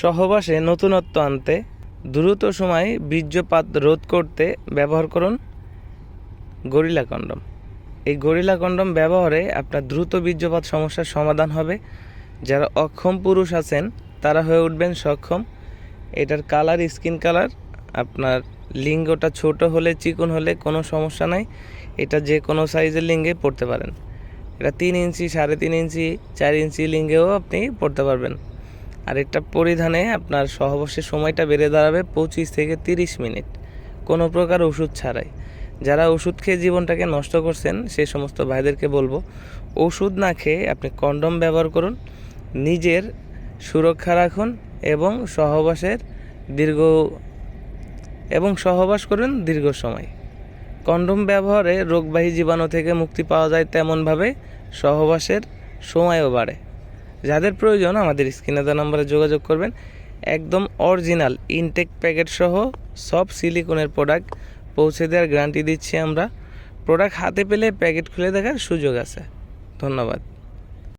সহবাসে নতুনত্ব আনতে, দ্রুত সময়ে বীর্যপাত রোধ করতে ব্যবহার করুন গরিলা কন্ডম। এই গরিলা কন্ডম ব্যবহারে আপনার দ্রুত বীর্যপাত সমস্যার সমাধান হবে। যারা অক্ষম পুরুষ আছেন, তারা হয়ে উঠবেন সক্ষম। এটার কালার স্কিন কালার, আপনার লিঙ্গটা ছোট হলে, চিকন হলে কোনো সমস্যা নাই। এটা যে কোনো সাইজের লিঙ্গে পড়তে পারেন। এটা তিন ইঞ্চি, সাড়ে তিন ইঞ্চি, চার ইঞ্চি লিঙ্গেও আপনি পড়তে পারবেন। আর এটা পরিধানে আপনার সহবাসের সময়টা বেড়ে দাঁড়াবে পঁচিশ থেকে তিরিশ মিনিট। কোনো প্রকার ওষুধ ছাড়াই। যারা ওষুধ খেয়ে জীবনটাকে নষ্ট করছেন সেই সমস্ত ভাইদেরকে বলব, ওষুধ না খেয়ে আপনি কন্ডম ব্যবহার করুন, নিজের সুরক্ষা রাখুন এবং সহবাসের দীর্ঘ এবং সহবাস করুন দীর্ঘ সময়। কন্ডম ব্যবহারে রোগবাহী জীবাণু থেকে মুক্তি পাওয়া যায় তেমনভাবে সহবাসের সময়ও বাড়ে। যাদের প্রয়োজন আমাদের স্ক্রিনে দেওয়া নম্বরে যোগাযোগ করবেন। একদম অরিজিনাল ইনটেক প্যাকেট সহ সব সিলিকনের প্রোডাক্ট পৌঁছে দেওয়ার গ্যারান্টি দিচ্ছি আমরা। প্রোডাক্ট হাতে পেলে প্যাকেট খুলে দেখার সুযোগ আছে। ধন্যবাদ।